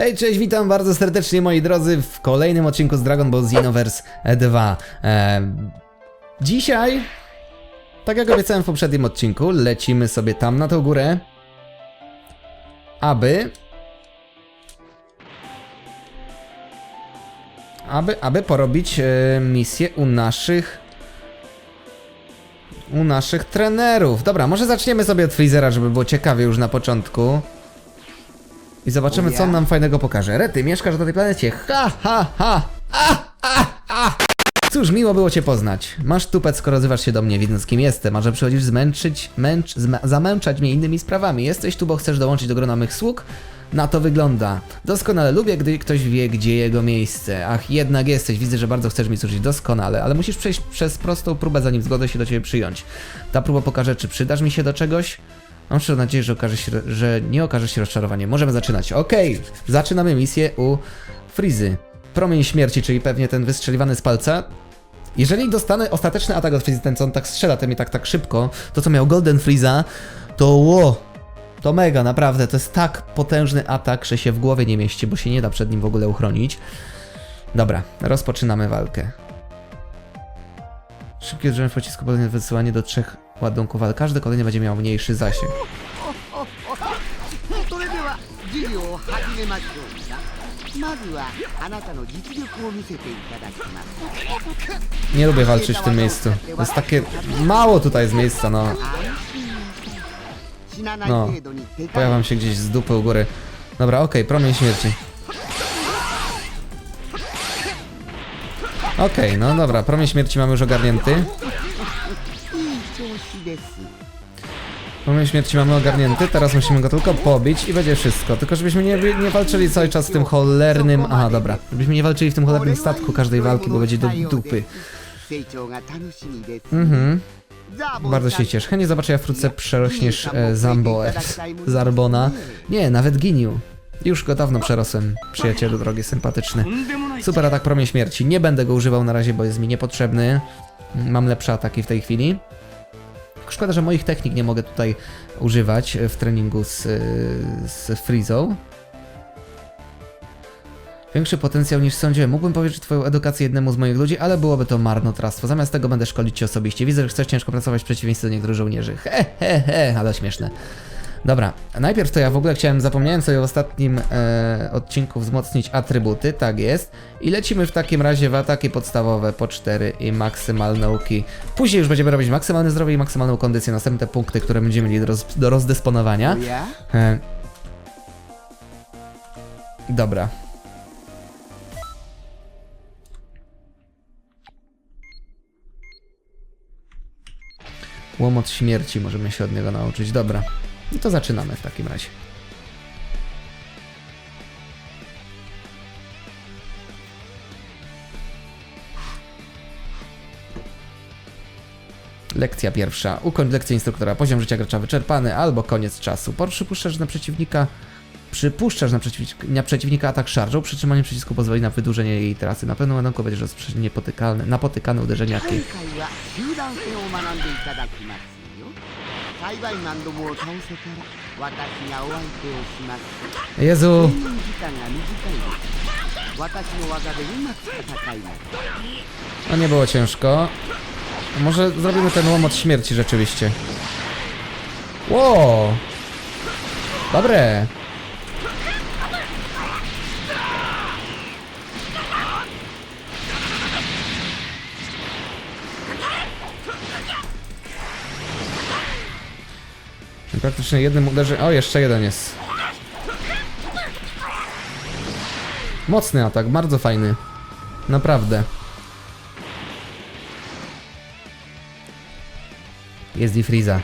Hej, cześć, witam bardzo serdecznie moi drodzy w kolejnym odcinku z Dragon Ball Xenoverse 2. Em, dzisiaj, tak jak obiecałem w poprzednim odcinku, lecimy sobie tam na tą górę, aby... Aby, aby porobić e, misję u naszych... U naszych trenerów. Dobra, może zaczniemy sobie od Freezera, żeby było ciekawie już na początku. I zobaczymy, co on nam fajnego pokaże. Rety, mieszkasz na tej planecie. Ha, ha, ha. A, a, a. Cóż, miło było cię poznać. Masz tupet, skoro odzywasz się do mnie, widząc kim jestem. A że przychodzisz zmęczyć, męcz, zamęczać mnie innymi sprawami. Jesteś tu, bo chcesz dołączyć do grona mych sług? Na to wygląda. Doskonale lubię, gdy ktoś wie, gdzie jego miejsce. Ach, jednak jesteś. Widzę, że bardzo chcesz mi służyć doskonale, ale musisz przejść przez prostą próbę, zanim zgodzę się do ciebie przyjąć. Ta próba pokaże, czy przydasz mi się do czegoś. Mam szczerą nadzieję, że, okaże się, że nie okaże się rozczarowanie. Możemy zaczynać. Okej, zaczynamy misję u Frizy. Promień śmierci, czyli pewnie ten wystrzeliwany z palca. Jeżeli dostanę ostateczny atak od Frizy, ten co on tak strzela, ten mi tak tak szybko, to co miał Golden Frieza, to ło, to mega, naprawdę, to jest tak potężny atak, że się w głowie nie mieści, bo się nie da przed nim w ogóle uchronić. Dobra, rozpoczynamy walkę. Szybkie uderzenie w pocisku na wysyłanie do trzech ładunków, ale każdy kolejny będzie miał mniejszy zasięg. Nie lubię walczyć w tym miejscu. To jest takie... Mało tutaj z miejsca, no. No. Pojawiam się gdzieś z dupy u góry. Dobra, okej, okay, promień śmierci. Okej, okay, no dobra, promień śmierci mamy już ogarnięty. No Moment śmierci mamy ogarnięty, teraz musimy go tylko pobić i będzie wszystko. Tylko żebyśmy nie, nie walczyli cały czas w tym cholernym... Aha, dobra. Żebyśmy nie walczyli w tym cholernym statku każdej walki, bo będzie do dupy. Mhm. Bardzo się cieszę. Chętnie zobaczę, jak wkrótce przerośniesz e, Zarbona. Nie, nawet Giniu. Już go dawno przerosłem, przyjacielu drogi, sympatyczny. Super atak promień śmierci. Nie będę go używał na razie, bo jest mi niepotrzebny. Mam lepsze ataki w tej chwili. Szkoda, że moich technik nie mogę tutaj używać w treningu z, z Freezą. Większy potencjał niż sądziłem. Mógłbym powierzyć twoją edukację jednemu z moich ludzi, ale byłoby to marnotrawstwo. Zamiast tego będę szkolić cię osobiście. Widzę, że chcesz ciężko pracować w przeciwieństwie do niektórych żołnierzy. He, he, he, ale śmieszne. Dobra, najpierw to ja w ogóle chciałem, zapomniałem sobie w ostatnim e, odcinku wzmocnić atrybuty, tak jest. I lecimy w takim razie w ataki podstawowe po 4 i maksymalne nauki. Później już będziemy robić maksymalne zdrowie i maksymalną kondycję, następne punkty, które będziemy mieli do, roz, do rozdysponowania. E, dobra. Łomot śmierci możemy się od niego nauczyć. Dobra. No to zaczynamy w takim razie. Lekcja pierwsza. Ukończ lekcję instruktora. Poziom życia gracza wyczerpany albo koniec czasu. Przypuszczasz na przeciwnika. Przypuszczasz na, na przeciwnika atak szarżą. Przytrzymanie przycisku pozwoli na wydłużenie jej trasy. Na pewno ładunku będziesz rozprzestrzeniony niepotykany, napotykane uderzenia. 今回は集団戦を学んでいただきますよ幸い何度も倒せたら私がお相手をします Jezu! 睡眠時間が短いです私の技でうまく戦います No nie było ciężko. Może zrobimy ten łomot śmierci rzeczywiście. Ło! Dobre! Praktycznie jednym uderzeniem... O, jeszcze jeden jest. Mocny atak, bardzo fajny. Naprawdę. Jest i Freeza.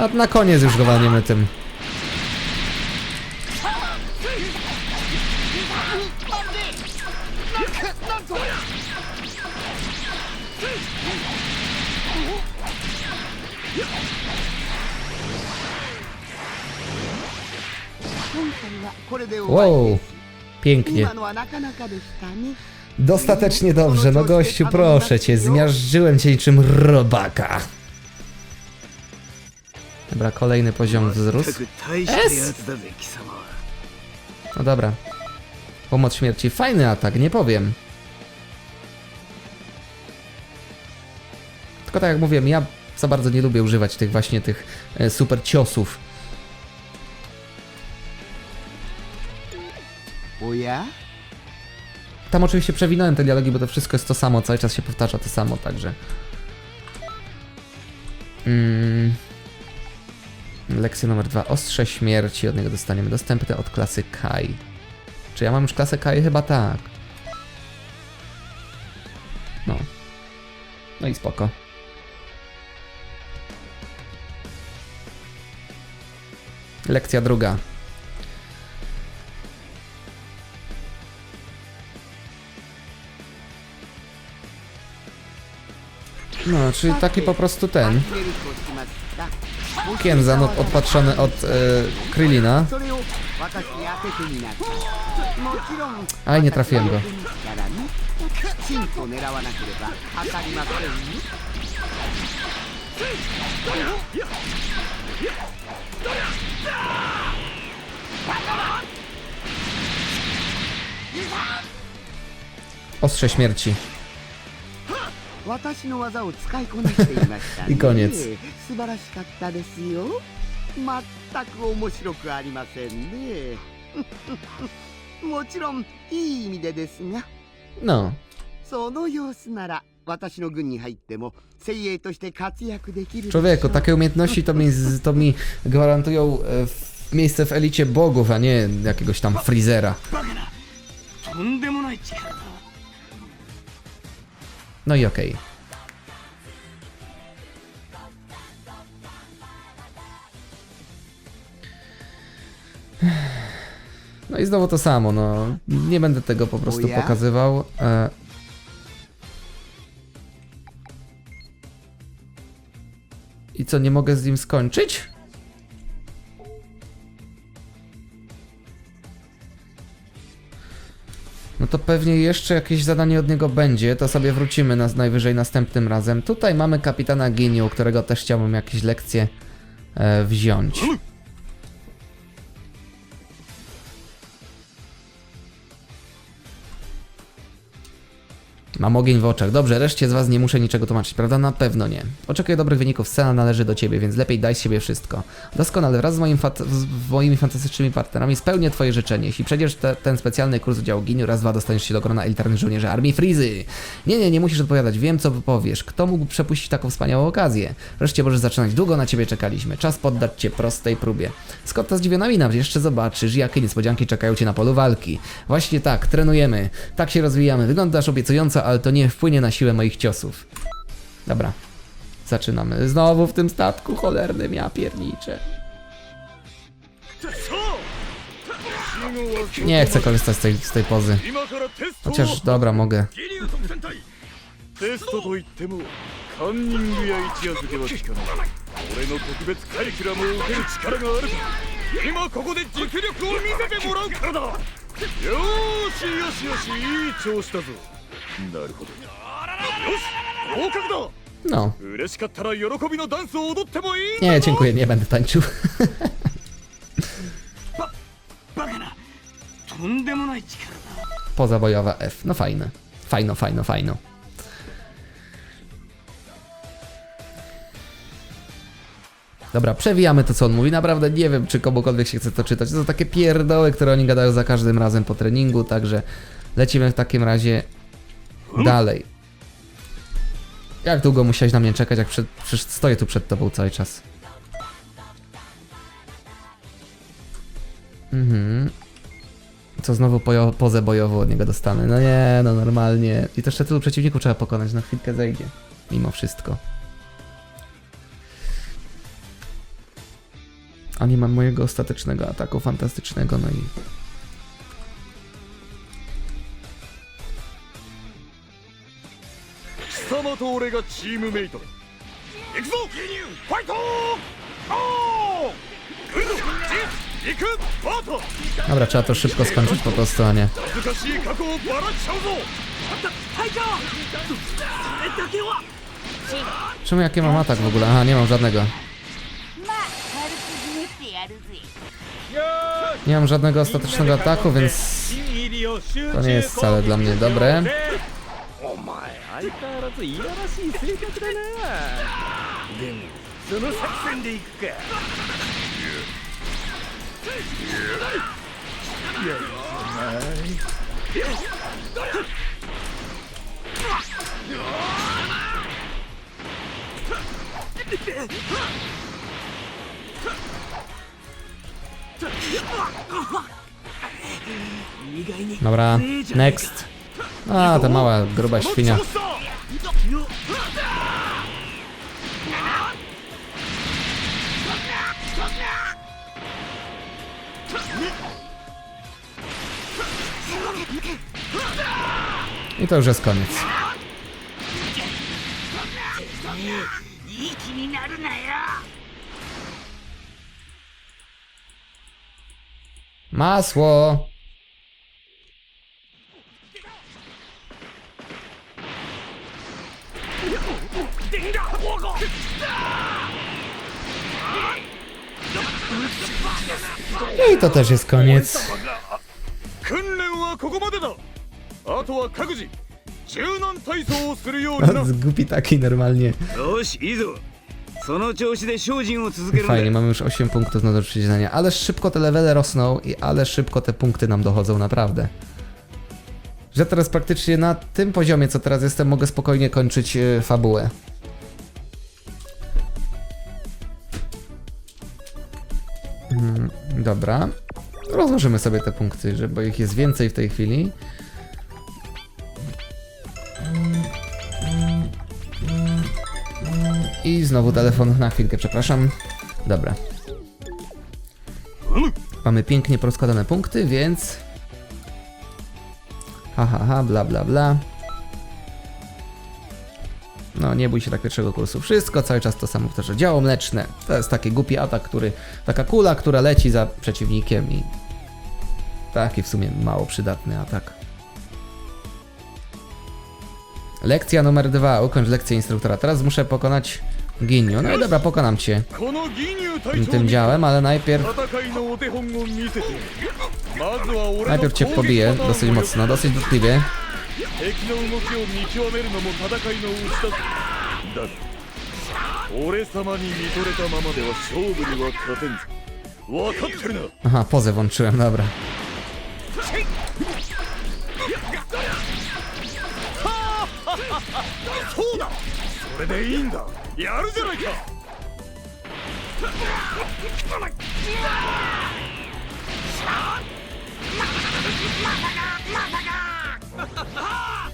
A na koniec już go walniemy tym. Wow, pięknie. Dostatecznie dobrze, no gościu, proszę cię, zmiażdżyłem cię niczym robaka. Dobra, kolejny poziom wzrósł. Es! No dobra. Pomoc śmierci. Fajny atak, nie powiem. Tylko tak jak mówiłem, ja za bardzo nie lubię używać tych właśnie tych e, super ciosów. おや Tam oczywiście przewinąłem te dialogi, bo to wszystko jest to samo, cały czas się powtarza to samo, także... Mm. Lekcja numer dwa. Ostrze śmierci, od niego dostaniemy dostępne od klasy Kai. Czy ja mam już klasę Kai? Chyba tak. No. No i spoko. Lekcja druga. No, czyli taki po prostu ten. Kienzan no, od, odpatrzony od y, Krylina. Aj, nie trafiłem go. Ostrze śmierci. 私の技を使いこなしていましたねいいかね素晴らしかったですよ全く面白くありませんねもちろんいい意味でですが No. その様子なら私の軍に入っても精鋭として活躍できるでしょう Człowieku, takie umiejętności to mi, z- to mi gwarantują e, w- miejsce w elicie bogów, a nie jakiegoś tam frizera. とんでもない力だ no i okej. No i znowu to samo, no. Nie będę tego po prostu pokazywał. E... I co, nie mogę z nim skończyć? To pewnie jeszcze jakieś zadanie od niego będzie, to sobie wrócimy na, najwyżej następnym razem. Tutaj mamy kapitana Giniu, którego też chciałbym jakieś lekcje e, wziąć. Mam ogień w oczach. Dobrze, reszcie z was nie muszę niczego tłumaczyć, prawda? Na pewno nie. Oczekuję dobrych wyników. Scena należy do ciebie, więc lepiej daj z siebie wszystko. Doskonale, wraz z, moim z moimi fantastycznymi partnerami spełnię twoje życzenie. Jeśli przejdziesz te, ten specjalny kurs udziału Giniu, raz, dwa dostaniesz się do grona elitarnych żołnierzy Armii Frizy. Nie, nie, nie musisz odpowiadać. Wiem, co powiesz. Kto mógł przepuścić taką wspaniałą okazję? Wreszcie możesz zaczynać. Długo na ciebie czekaliśmy. Czas poddać cię prostej próbie. Skąd ta zdziwiona mina? Jeszcze zobaczysz, jakie niespodzianki czekają cię na polu walki. Właśnie tak, trenujemy. Tak się rozwijamy. Wyglądasz obiecująco, ale ale to nie wpłynie na siłę moich ciosów. Dobra, zaczynamy. Znowu w tym statku cholernym, ja pierniczę. Nie chcę korzystać z tej, z tej pozy. Chociaż dobra, mogę. No. Nie, dziękuję, nie będę tańczył. Pozabojowa F. No fajne. Fajno, fajno, fajno. Dobra, przewijamy to, co on mówi. Naprawdę nie wiem, czy komukolwiek się chce to czytać. To są takie pierdoły, które oni gadają za każdym razem po treningu, także lecimy w takim razie dalej. Jak długo musiałeś na mnie czekać, jak przed, przecież stoję tu przed tobą cały czas. Mhm. Co znowu pojo- pozę bojową od niego dostanę. No nie, no normalnie. I to jeszcze tylu przeciwników trzeba pokonać, na chwilkę zejdzie. Mimo wszystko. A nie mam mojego ostatecznego ataku fantastycznego, no i... 貴様と俺がチームメイトだ行くぞファイトおーグッドジ行くバート Dobra, trzeba to szybko skończyć po prostu, a nie... 難しい過去をばらしちゃうぞ隊長それだけは Czemu jakie mam atak w ogóle? Aha, nie mam żadnego. Nie mam żadnego ostatecznego ataku, więc to nie jest wcale dla mnie dobre. お前相変わらずいやらしい性格だな。でもその作戦でいくか。い。や next. A, ta mała, gruba świnia. I to już jest koniec. Masło! I to też jest koniec. 訓練はここまでだあとは各自柔軟体操をするようにな Zgubi taki normalnie. よしいいぞその調子で精進を続けるんだ Fajnie, mamy już 8 punktów na do przeczytania. Ale szybko te levele rosną i ale szybko te punkty nam dochodzą, naprawdę. Że teraz praktycznie na tym poziomie, co teraz jestem, mogę spokojnie kończyć e, fabułę. Mm, dobra. Rozłożymy sobie te punkty, bo ich jest więcej w tej chwili. I znowu telefon na chwilkę, przepraszam. Dobra. Mamy pięknie porozkładane punkty, więc... Ha, ha, ha, bla, bla, bla nie bój się tak pierwszego kursu. Wszystko cały czas to samo powtarza. Działo mleczne. To jest taki głupi atak, który. Taka kula, która leci za przeciwnikiem i. Taki w sumie mało przydatny atak. Lekcja numer dwa. Ukończ lekcję instruktora. Teraz muszę pokonać Giniu. No i dobra, pokonam cię tym działem, ale najpierw... Najpierw cię pobiję dosyć mocno, dosyć dotkliwie. だ。だが俺様に見とれたままでは勝負には勝てんぞ。分かってるな。Aha, pozę włączyłem, dobra. そうだそれでいいんだやるじゃないか上出来だ I 今日 fajno. は特別に花丸をあげようまった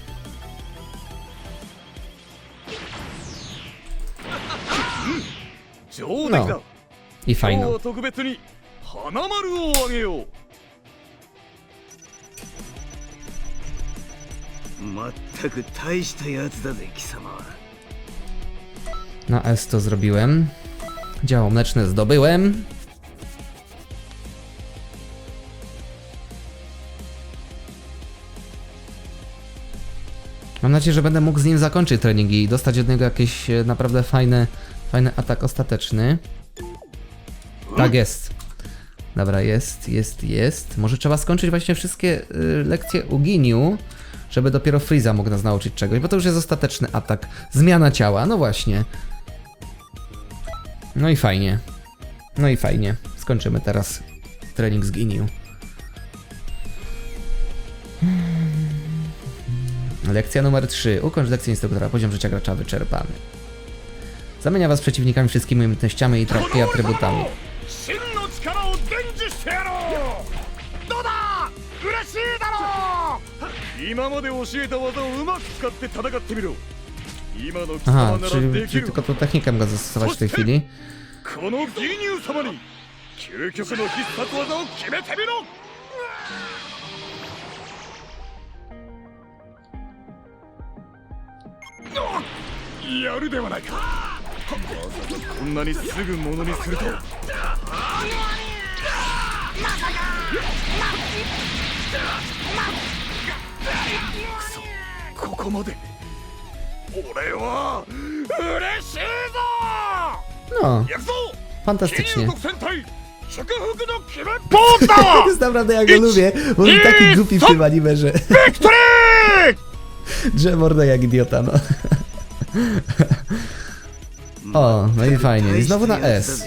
No. I fajną. Na S to zrobiłem. Działo mleczne zdobyłem. Mam nadzieję, że będę mógł z nim zakończyć treningi i dostać od niego jakieś e, naprawdę fajne fajny atak ostateczny. Tak jest. Dobra, jest, jest, jest. Może trzeba skończyć właśnie wszystkie y, lekcje u Giniu, żeby dopiero Freeza mógł nas nauczyć czegoś, bo to już jest ostateczny atak. Zmiana ciała, no właśnie. No i fajnie. No i fajnie. Skończymy teraz trening z Giniu. Lekcja numer 3. Ukończ lekcję instruktora. Poziom życia gracza wyczerpany. Zamienia was przeciwnikami wszystkimi umiejętnościami i, tra- atrybutami. Aha, czyli, czyli tylko tą technikę mogę zastosować w tej chwili. この義乳様に究極の必殺技を決めてみろやるではないかまさかこんなにすぐものにするとはくそここまで俺は嬉しいぞ No, 行くぞ fantastycznie. 金融国戦隊 祝福の決めポーズだjest naprawdę ja go lubię, bo on taki głupi w tym anime, że... Że morda jak idiota, no. O, no i fajnie. I znowu na S.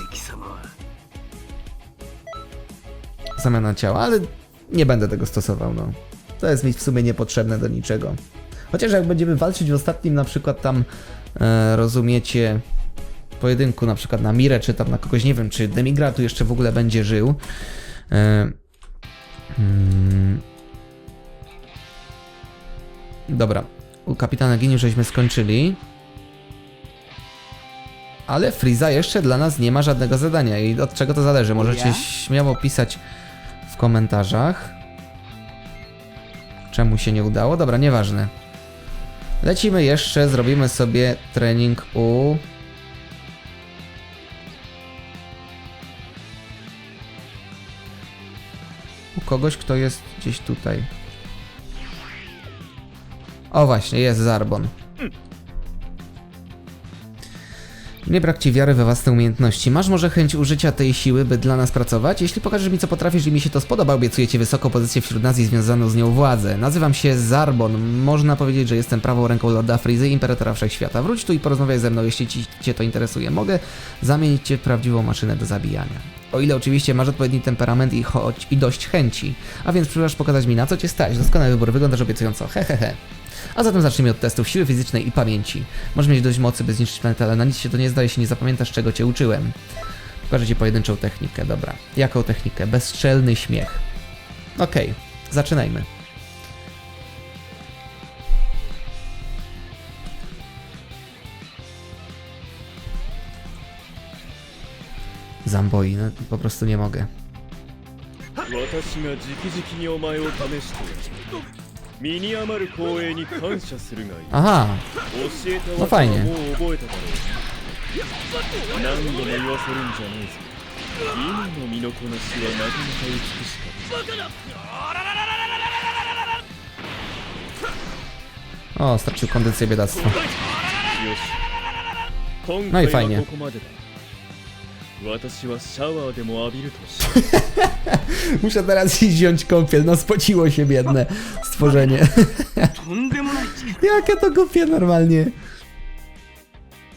Zamiana ciała, ale nie będę tego stosował, no. To jest mi w sumie niepotrzebne do niczego. Chociaż jak będziemy walczyć w ostatnim na przykład tam, e, rozumiecie, pojedynku na przykład na Mirę, czy tam na kogoś, nie wiem, czy Demigra tu jeszcze w ogóle będzie żył. E. Hmm. Dobra, u kapitana Giniu żeśmy skończyli. Ale Friza jeszcze dla nas nie ma żadnego zadania i od czego to zależy? Możecie Ja? śmiało pisać w komentarzach. Czemu się nie udało? Dobra, nieważne. Lecimy jeszcze, zrobimy sobie trening u... U kogoś, kto jest gdzieś tutaj. O właśnie, jest Zarbon. Nie brak ci wiary we własne umiejętności. Masz może chęć użycia tej siły, by dla nas pracować? Jeśli pokażesz mi, co potrafisz i mi się to spodoba, obiecuję ci wysoką pozycję wśród nas i związaną z nią władzę. Nazywam się Zarbon. Można powiedzieć, że jestem prawą ręką Lorda Frizy, Imperatora Wszechświata. Wróć tu i porozmawiaj ze mną, jeśli ci, cię to interesuje. Mogę zamienić cię w prawdziwą maszynę do zabijania. O ile oczywiście masz odpowiedni temperament i, choć, i dość chęci. A więc przyszłaś pokazać mi, na co cię stać. Doskonały wybór, wyglądasz obiecująco. Hehehe. He, he. A zatem zacznijmy od testów siły fizycznej i pamięci. Możesz mieć dość mocy, by zniszczyć planetę, ale na nic się to nie zda, jeśli nie zapamiętasz, czego cię uczyłem. Pokażę ci pojedynczą technikę, dobra. Jaką technikę? Bezstrzelny śmiech. Okej, zaczynajmy. Zamboi, no po prostu nie mogę. 身に余る光栄に感謝するがいい Aha, 教えた技.もう覚えただろう何度も言わせるんじゃないぞ今の身のこなしはなかなか美しかった o, stracił kondycję biedactwo. よし今 No i 回 fajnie. はここまでだ私はシャワーでも浴びるとし Muszę teraz iść wziąć kąpiel, no spociło się biedne stworzenie. とんでもない力 Jakie to głupie normalnie.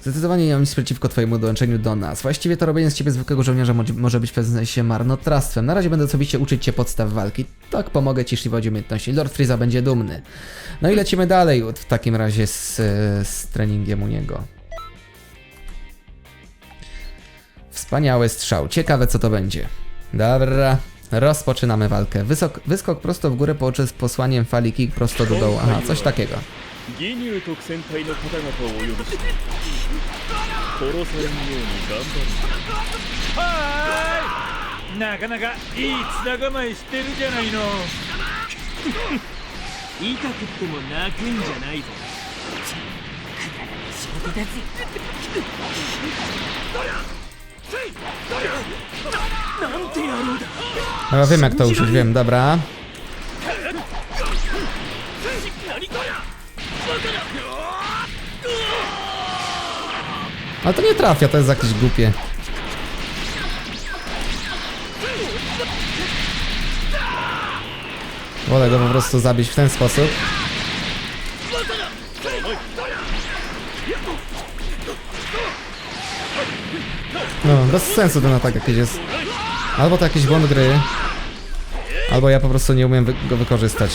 Zdecydowanie nie mam nic przeciwko twojemu dołączeniu do nas. Właściwie to robienie z ciebie zwykłego żołnierza mo- może być w pewnym sensie marnotrawstwem. Na razie będę osobiście uczyć cię podstaw walki. Tak pomogę ci, jeśli chodzi o umiejętności. Lord Frieza będzie dumny. No i lecimy dalej w takim razie z, e, z treningiem u niego. Wspaniały strzał. Ciekawe co to będzie. Dobra. Rozpoczynamy walkę. Wysok, wyskok prosto w górę połączy z posłaniem fali kick prosto do dołu. Aha, coś takiego. Dobra, wiem jak to użyć, wiem, dobra. Ale to nie trafia, to jest jakieś głupie. Wolę go po prostu zabić w ten sposób. No, bez sensu ten atak jakiś jest. Albo to jakiś błąd gry, albo ja po prostu nie umiem wy go wykorzystać.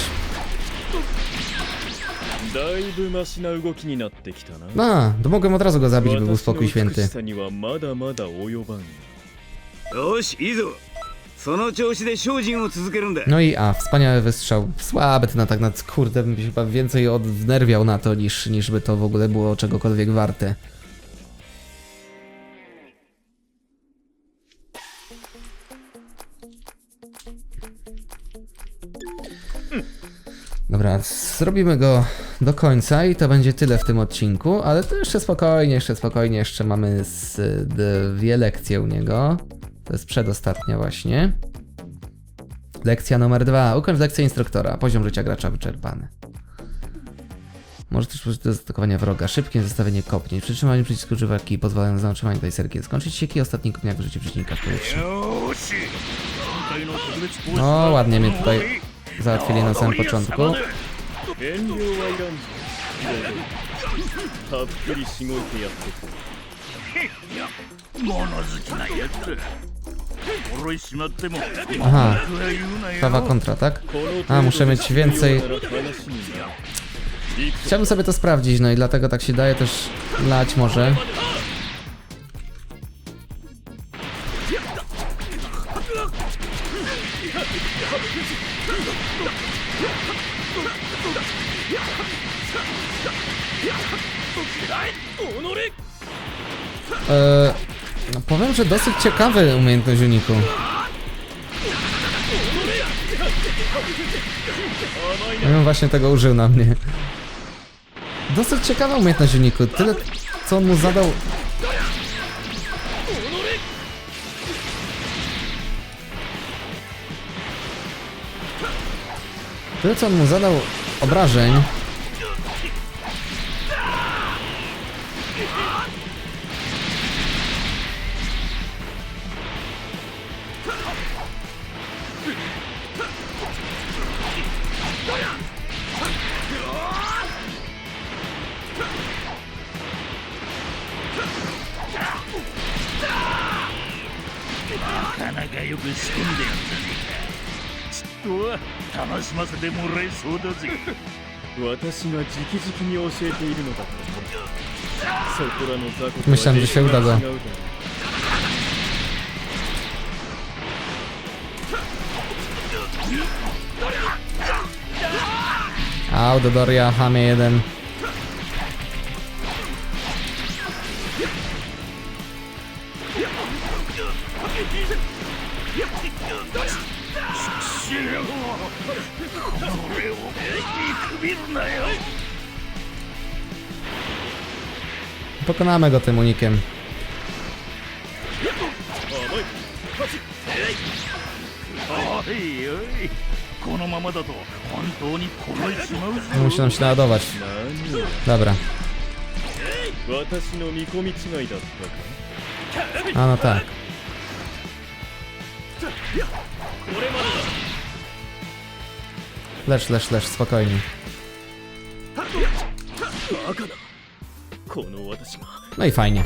だいぶマシな動きになってきたな No, to mogłem od razu go zabić, by był 私の spokój 美 święty. しさにはまだまだ及ばんよしいいぞその調子で精進を続けるんだ No i A, wspaniały wystrzał. Słaby ten atak, nad kurde, bym się chyba więcej odnerwiał na to, niż, niż by to w ogóle było czegokolwiek warte. zrobimy go do końca i to będzie tyle w tym odcinku, ale to jeszcze spokojnie, jeszcze spokojnie, jeszcze mamy z, dwie lekcje u niego. To jest przedostatnia właśnie. Lekcja numer dwa. Ukończ lekcję instruktora. Poziom życia gracza wyczerpany. Może też użyć do zaatakowania wroga. Szybkie zostawienie kopnięć. Przytrzymanie przycisku używarki pozwala na zatrzymanie tej serki. Skończyć się ostatni kopniak w życiu przeciwnika w powietrzu. O, no, ładnie mnie tutaj załatwili na samym początku. だ 遠慮はいらんぞたっぷりしごいてやってく物好きなやつら心いしまっても Aha, 文句は言うなよ prawa kontra, tak? この A, muszę mieć więcej... 程度の話になる Chciałbym sobie to sprawdzić, no i dlatego tak się daje też lać może. Dosyć ciekawy umiejętność uniku. Bym właśnie tego użył na mnie. Dosyć ciekawa umiejętność uniku. Tyle, co on mu zadał. Tyle, co on mu zadał obrażeń. 楽しませてもらえそうだぜ私が直々に教えているのだそこらの雑魚とは Myślałem, że się uda go. 違うだろう Audodoria, Hamie 1. Pokonamy go tym unikiem. おいおいこのままだと本当に殺いちまうぞ Musi nam się naładować. 何を Dobra. 私の見込み違いだったか A no tak. Lecz, lecz, lecz, spokojnie. No i fajnie.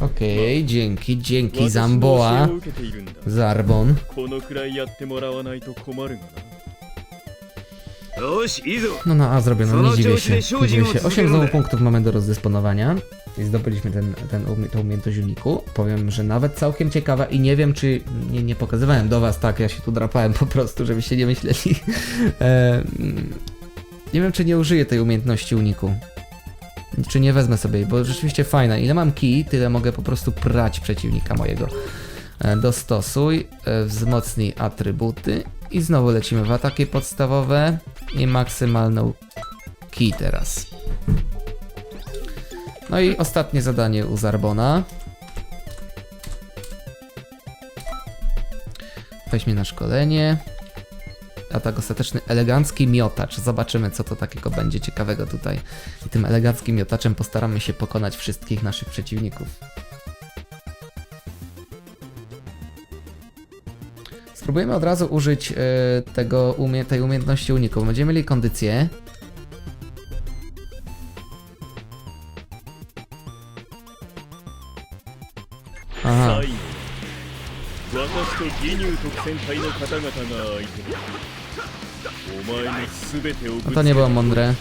Okej, okay, dzięki, dzięki Zamboa. Zarbon. No no, a zrobiono, nie dziwię się, nie dziwię się. 8 znowu punktów mamy do rozdysponowania i zdobyliśmy ten, ten umie, tą umiejętność uniku. Powiem, że nawet całkiem ciekawa i nie wiem, czy nie, nie pokazywałem do was, tak, ja się tu drapałem po prostu, żebyście nie myśleli. E, mm, nie wiem, czy nie użyję tej umiejętności uniku. Czy nie wezmę sobie, bo rzeczywiście fajna. Ile mam kij, tyle mogę po prostu prać przeciwnika mojego. E, dostosuj, e, wzmocnij atrybuty i znowu lecimy w ataki podstawowe i maksymalną kij teraz. No i ostatnie zadanie u Zarbona. Weźmie na szkolenie. Atak ostateczny, elegancki miotacz. Zobaczymy, co to takiego będzie ciekawego tutaj. I tym eleganckim miotaczem postaramy się pokonać wszystkich naszych przeciwników. Spróbujemy od razu użyć e, tego umie tej umiejętności uniku. Będziemy mieli kondycję. Aha. No to nie było mądre.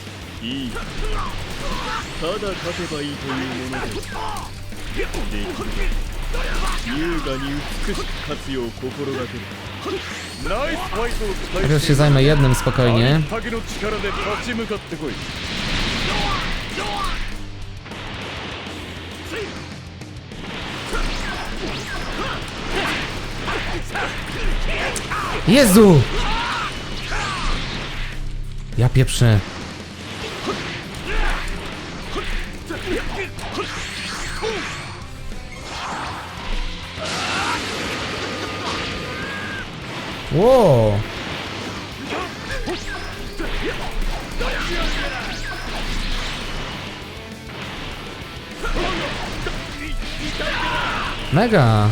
いいただ勝てばいいというものでできる優雅に美しく勝つよう心がけるナイスファイトを期待 Najpierw して się zajmę jednym spokojnie. 影の力で立ち向かってこい Jezu! Ja pieprzę. Wow. Mega.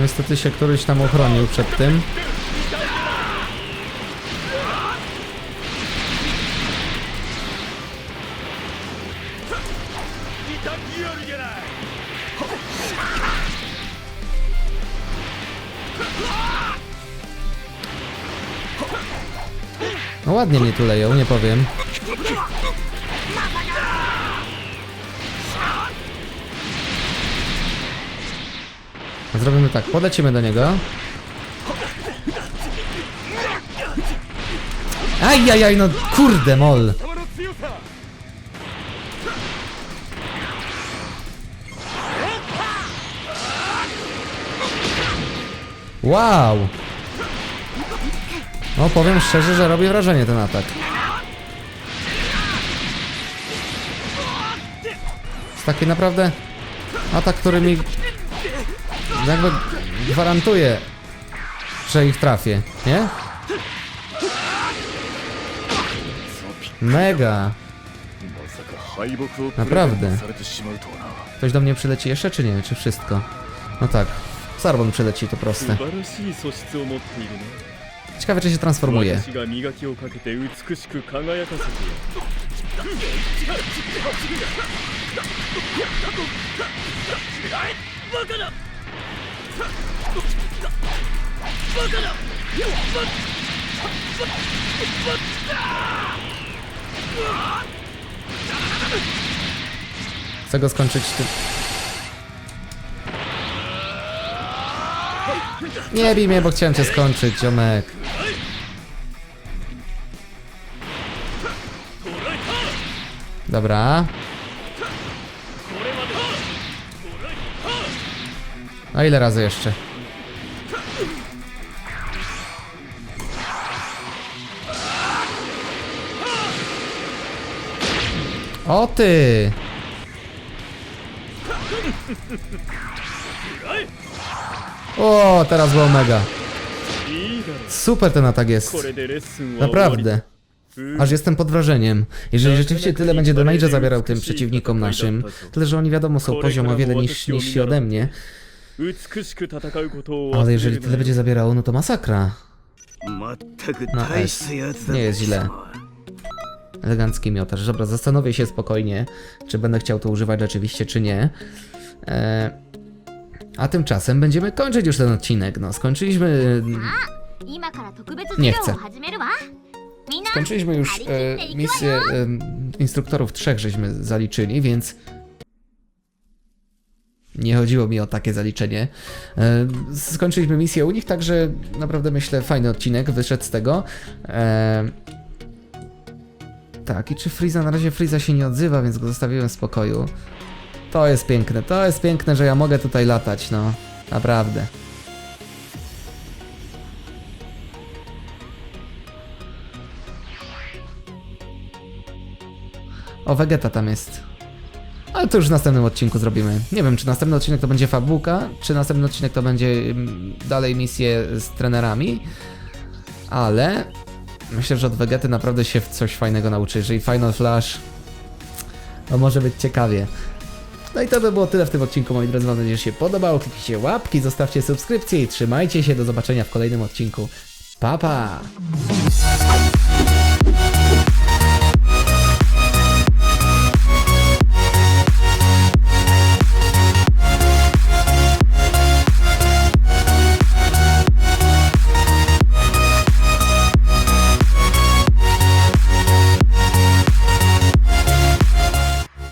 Niestety się któryś tam ochronił przed tym. ładnie mnie tu leją, nie powiem. Zrobimy tak, podlecimy do niego. Ajajaj, no kurde mol. Wow! No powiem szczerze, że robi wrażenie ten atak. Jest taki naprawdę atak, który mi jakby gwarantuje, że ich trafię, nie? Mega! Naprawdę. Ktoś do mnie przyleci jeszcze, czy nie? Czy wszystko? No tak. Sarbon przyleci, to proste. Ciekawe, czy się transformuje. Chcę go skończyć tym. Nie bij mnie, bo chciałem cię skończyć, ziomek. Dobra. A ile razy jeszcze? O ty! O, teraz było mega. Super ten atak jest. Naprawdę. Aż jestem pod wrażeniem. Jeżeli rzeczywiście tyle będzie damage'a zabierał tym przeciwnikom naszym, tyle że oni wiadomo są poziom o wiele niż, niżsi ode mnie, ale jeżeli tyle będzie zabierało, no to masakra. No S. Nie jest źle. Elegancki miotarz. Dobra, zastanowię się spokojnie, czy będę chciał to używać rzeczywiście, czy nie. E, a tymczasem będziemy kończyć już ten odcinek. No, skończyliśmy... Mm, nie chcę. Skończyliśmy już e, misję e, instruktorów trzech, żeśmy zaliczyli, więc nie chodziło mi o takie zaliczenie. E, skończyliśmy misję u nich, także naprawdę myślę fajny odcinek wyszedł z tego. E, tak, i czy Friza, na razie Friza się nie odzywa, więc go zostawiłem w spokoju. To jest piękne, to jest piękne, że ja mogę tutaj latać, no. Naprawdę. O, Vegeta tam jest. Ale to już w następnym odcinku zrobimy. Nie wiem, czy następny odcinek to będzie fabułka, czy następny odcinek to będzie mm, dalej misje z trenerami. Ale myślę, że od Vegety naprawdę się coś fajnego nauczy. Jeżeli Final Flash, to może być ciekawie. No i to by było tyle w tym odcinku, moi drodzy. Mam nadzieję, że się podobało. Kliknijcie łapki, zostawcie subskrypcję i trzymajcie się. Do zobaczenia w kolejnym odcinku. Pa, pa!